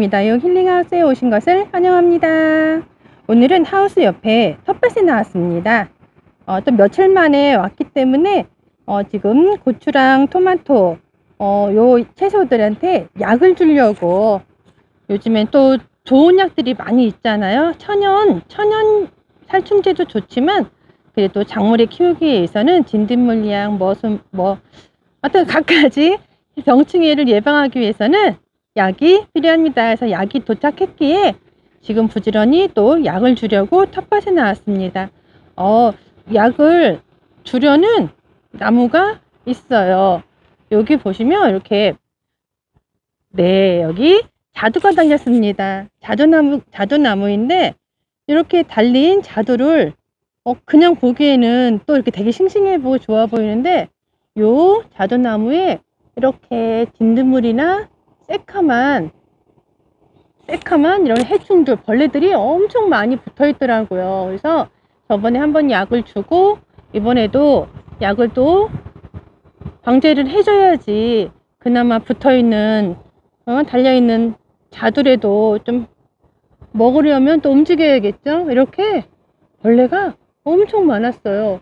오미다육 힐링하우스에 오신 것을 환영합니다. 오늘은 하우스 옆에 텃밭에 나왔습니다. 어, 또 며칠 만에 왔기 때문에 어, 지금 고추랑 토마토 어, 요 채소들한테 약을 주려고 요즘엔 또 좋은 약들이 많이 있잖아요. 천연, 천연 살충제도 좋지만 그래도 작물에 키우기 위해서는 진딧물약, 머슴, 뭐, 어떤 각가지 병충해를 예방하기 위해서는 약이 필요합니다. 그래서 약이 도착했기에 지금 부지런히 또 약을 주려고 텃밭에 나왔습니다. 어, 약을 주려는 나무가 있어요. 여기 보시면 이렇게 네, 여기 자두가 달렸습니다. 자두나무, 자두나무인데 이렇게 달린 자두를 어, 그냥 보기에는 또 이렇게 되게 싱싱해 보고 좋아 보이는데 요 자두나무에 이렇게 진드물이나 새카만 새카만 이런 해충들 벌레들이 엄청 많이 붙어 있더라고요. 그래서 저번에 한번 약을 주고 이번에도 약을 또 방제를 해줘야지 그나마 붙어 있는 어, 달려 있는 자두라도 좀 먹으려면 또 움직여야겠죠. 이렇게 벌레가 엄청 많았어요.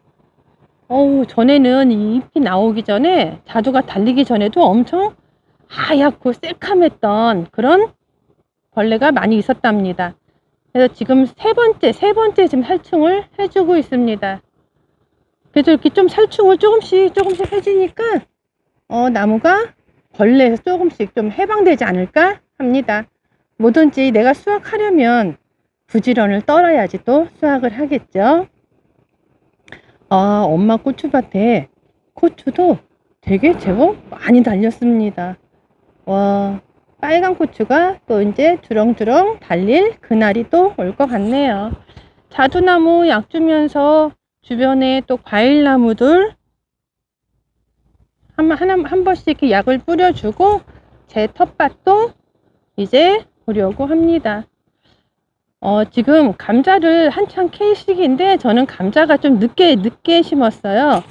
어우, 전에는 이 잎이 나오기 전에, 자두가 달리기 전에도 엄청 하얗고 새카맸던 그런 벌레가 많이 있었답니다. 그래서 지금 세 번째, 세 번째 지금 살충을 해주고 있습니다. 그래서 이렇게 좀 살충을 조금씩 조금씩 해주니까, 어, 나무가 벌레에서 조금씩 좀 해방되지 않을까 합니다. 뭐든지 내가 수확하려면 부지런을 떨어야지 또 수확을 하겠죠. 아, 엄마 고추밭에 고추도 되게 제법 많이 달렸습니다. 와, 빨간 고추가 또 이제 주렁주렁 달릴 그날이 또 올 것 같네요. 자두나무 약 주면서 주변에 또 과일나무들 한, 한, 한 번씩 이렇게 약을 뿌려주고 제 텃밭도 이제 보려고 합니다. 어, 지금 감자를 한창 캘 시기인데 저는 감자가 좀 늦게 늦게 심었어요.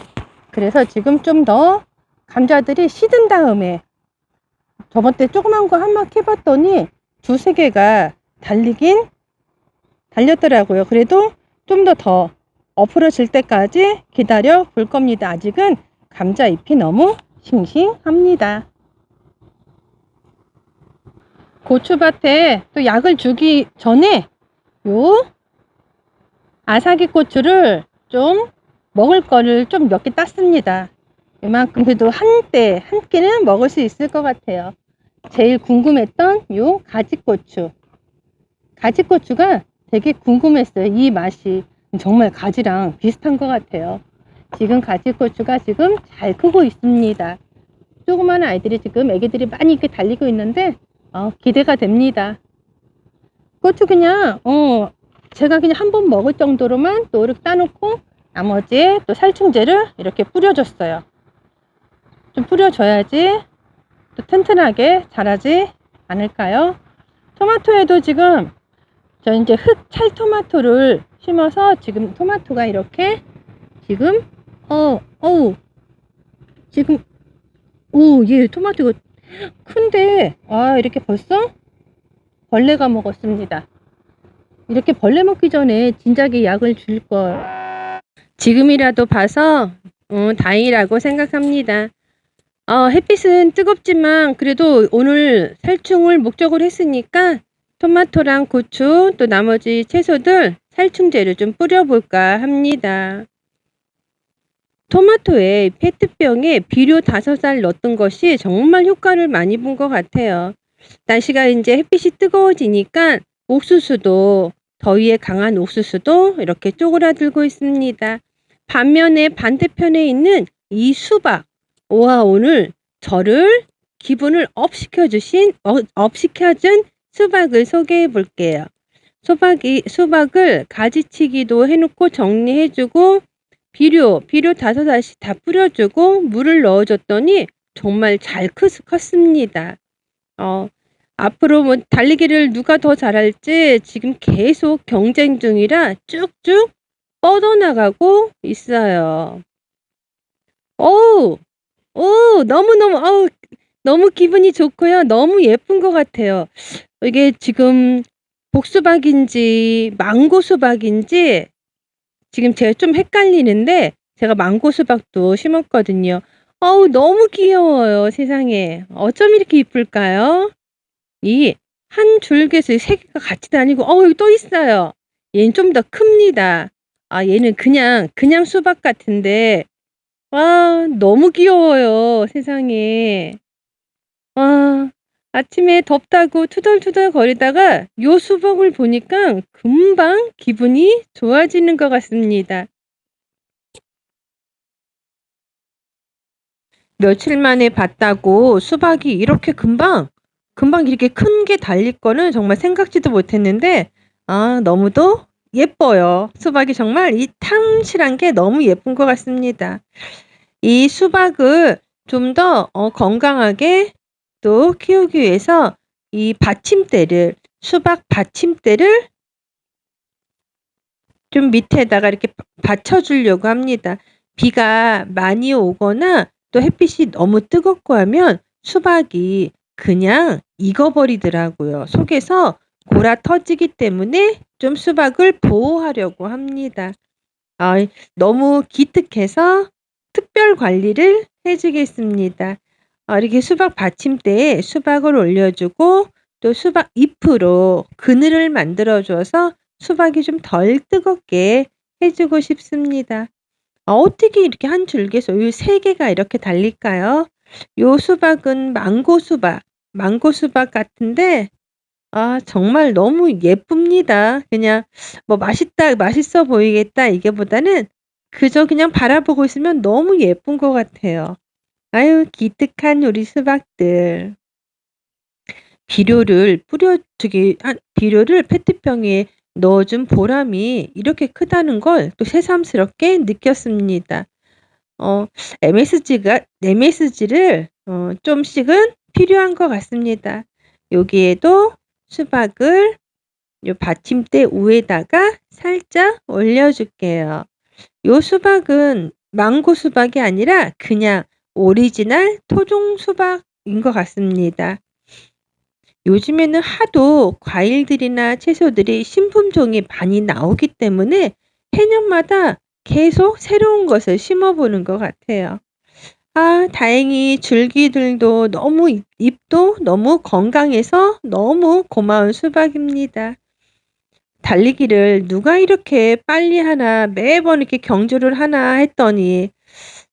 그래서 지금 좀 더 감자들이 시든 다음에 저번 때 조그만 거한번 캐봤더니 두세 개가 달리긴 달렸더라고요. 그래도 좀 더더 엎으러질 때까지 기다려 볼 겁니다. 아직은 감자 잎이 너무 싱싱합니다. 고추밭에 또 약을 주기 전에 요 아사기 고추를 좀 먹을 거를 좀 몇 개 땄습니다. 이만큼 그래도 한때 한 끼는 먹을 수 있을 것 같아요. 제일 궁금했던 요 가지고추. 가지고추가 되게 궁금했어요. 이 맛이 정말 가지랑 비슷한 것 같아요. 지금 가지고추가 지금 잘 크고 있습니다. 조그마한 아이들이 지금 애기들이 많이 이렇게 달리고 있는데 어, 기대가 됩니다. 고추 그냥 어 제가 그냥 한 번 먹을 정도로만 또 이렇게 따놓고 나머지에 또 살충제를 이렇게 뿌려줬어요. 좀 뿌려줘야지 또 튼튼하게 자라지 않을까요? 토마토에도 지금 저 이제 흑 찰토마토를 심어서 지금 토마토가 이렇게 지금 어 어우 지금 오예 토마토가 큰데 아 이렇게 벌써 벌레가 먹었습니다. 이렇게 벌레 먹기 전에 진작에 약을 줄 걸. 지금이라도 봐서 어, 다행이라고 생각합니다. 어, 햇빛은 뜨겁지만 그래도 오늘 살충을 목적으로 했으니까 토마토랑 고추 또 나머지 채소들 살충제를 좀 뿌려볼까 합니다. 토마토에 페트병에 비료 다섯 알 넣었던 것이 정말 효과를 많이 본 것 같아요. 날씨가 이제 햇빛이 뜨거워지니까 옥수수도 더위에 강한 옥수수도 이렇게 쪼그라들고 있습니다. 반면에 반대편에 있는 이 수박. 와, 오늘 저를 기분을 업 시켜 주신, 업, 업 시켜 준 수박을 소개해 볼게요. 수박이, 수박을 가지치기도 해놓고 정리해주고, 비료, 비료 다섯 알씩 다 뿌려주고, 물을 넣어줬더니 정말 잘 크, 컸습니다. 어, 앞으로 뭐 달리기를 누가 더 잘할지 지금 계속 경쟁 중이라 쭉쭉 뻗어나가고 있어요. 오, 오, 너무너무, 어우, 너무 기분이 좋고요. 너무 예쁜 것 같아요. 이게 지금 복수박인지 망고 수박인지 지금 제가 좀 헷갈리는데 제가 망고 수박도 심었거든요. 어우 너무 귀여워요 세상에. 어쩜 이렇게 이쁠까요? 이 한 줄기에서 세 개가 같이 다니고 어 여기 또 있어요. 얘는 좀 더 큽니다. 아 얘는 그냥 그냥 수박 같은데 와 너무 귀여워요 세상에. 와 아침에 덥다고 투덜투덜 거리다가 요 수박을 보니까 금방 기분이 좋아지는 것 같습니다. 며칠 만에 봤다고 수박이 이렇게 금방 금방 이렇게 큰 게 달릴 거는 정말 생각지도 못했는데 아 너무도 예뻐요. 수박이 정말 이 탐실한 게 너무 예쁜 것 같습니다. 이 수박을 좀더어 건강하게 또 키우기 위해서 이 받침대를 수박 받침대를 좀 밑에다가 이렇게 받쳐 주려고 합니다. 비가 많이 오거나 또 햇빛이 너무 뜨겁고 하면 수박이 그냥 익어버리더라고요. 속에서 골아 터지기 때문에 좀 수박을 보호하려고 합니다. 아 너무 기특해서 특별 관리를 해 주겠습니다. 어 이렇게 수박 받침대에 수박을 올려 주고 또 수박 잎으로 그늘을 만들어 줘서 수박이 좀 덜 뜨겁게 해 주고 싶습니다. 어 어떻게 이렇게 한 줄기에서 요세 개가 이렇게 달릴까요? 요 수박은 망고 수박, 망고 수박 같은데 아 정말 너무 예쁩니다. 그냥 뭐 '맛있다. 맛있어 보이겠다.' 이게보다는 그저 그냥 바라보고 있으면 너무 예쁜 것 같아요. 아유 기특한 우리 수박들. 비료를 뿌려 저기 한 비료를 페트병에 넣어 준 보람이 이렇게 크다는 걸 또 새삼스럽게 느꼈습니다. 어 MSG가 MSG를 어 좀씩은 필요한 것 같습니다. 여기에도 수박을 요 받침대 위에다가 살짝 올려 줄게요. 요 수박은 망고 수박이 아니라 그냥 오리지널 토종 수박인 것 같습니다. 요즘에는 하도 과일들이나 채소들이 신품종이 많이 나오기 때문에 해년마다 계속 새로운 것을 심어 보는 것 같아요. 아 다행히 줄기들도 너무 잎 잎도 너무 건강해서 너무 고마운 수박입니다. 달리기를 누가 이렇게 빨리 하나 매번 이렇게 경주를 하나 했더니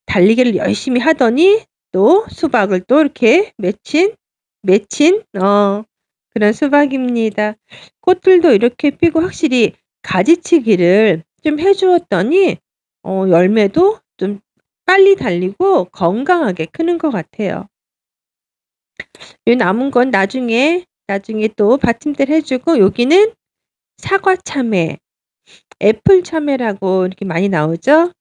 달리기를 열심히 하더니 또 수박을 또 이렇게 맺힌 맺힌 어 그런 수박입니다. 꽃들도 이렇게 피고 확실히 가지치기를 좀 해 주었더니 어 열매도 좀 빨리 달리고 건강하게 크는 것 같아요. 요 남은 건 나중에, 나중에 또 받침대를 해 주고 여기는 사과 참외, 애플 참외라고 이렇게 많이 나오죠.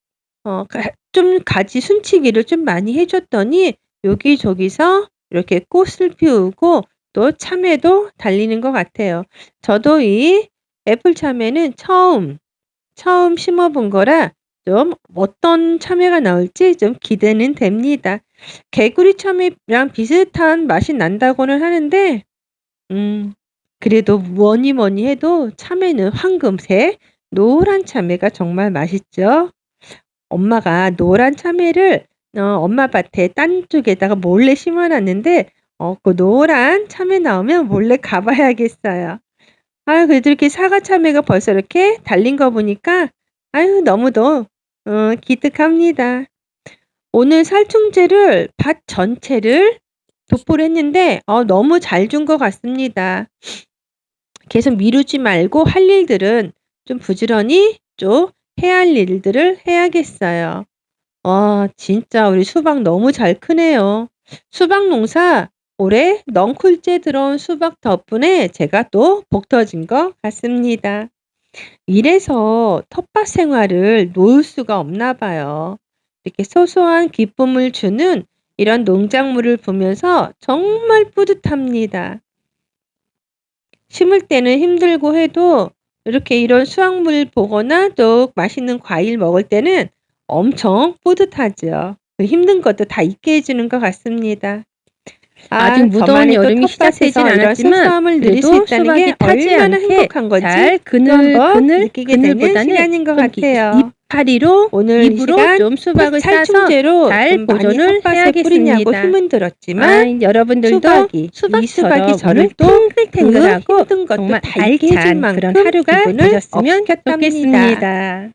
어가좀 가지 순치기를 좀 많이 해 줬더니 여기저기서 이렇게 꽃을 피우고 또 참외도 달리는 것 같아요. 저도 이 애플 참외는 처음, 처음 심어 본 거라 좀 어떤 참외가 나올지 좀 기대는 됩니다. 개구리 참외랑 비슷한 맛이 난다고는 하는데 음 그래도 뭐니 뭐니 해도 참외는 황금색 노란 참외가 정말 맛있죠. 엄마가 노란 참외를 어 엄마 밭에 딴 쪽에다가 몰래 심어 놨는데 어 그 노란 참외 나오면 몰래 가 봐야겠어요. 아유 그래도 이렇게 사과 참외가 벌써 이렇게 달린 거 보니까 아유 너무도 어 기특합니다. 오늘 살충제를 밭 전체를 도포를 했는데 어 너무 잘 준 것 같습니다. 계속 미루지 말고 할 일들은 좀 부지런히 좀 해야 할 일들을 해야겠어요. 와 진짜 우리 수박 너무 잘 크네요. 수박 농사 올해 넝쿨째 들어온 수박 덕분에 제가 또 복 터진 것 같습니다. 이래서 텃밭 생활을 놓을 수가 없나 봐요. 이렇게 소소한 기쁨을 주는 이런 농작물을 보면서 정말 뿌듯합니다. 심을 때는 힘들고 해도 이렇게 이런 수확물 보거나 또 맛있는 과일 먹을 때는 엄청 뿌듯하죠. 그 힘든 것도 다 잊게 해 주는 것 같습니다. 아 직 무더운 저만의 또 여름이 시작되진 않았지만 그래도 수박이 게 타지 않게 잘또 그늘 그늘 그늘보다는 시간인 것좀 이- 같아요. 이파리로 오늘 이 입으로 좀 수박을 싸서 잘 보존을 해야겠습니다. 힘은 들었지만 아, 여러분들도 수박이 이 수박이 저를 탱글탱글하고 힘든 것도 정말 다 잊게 해줄 만큼 그런 하루가 되셨으면. 좋겠습니다.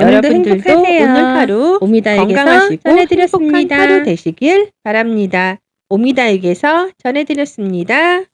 여러분들도. 오늘 하루 오미다에게서 전해드렸습니다. 하루 되시길 바랍니다. 오미다에게서 전해드렸습니다.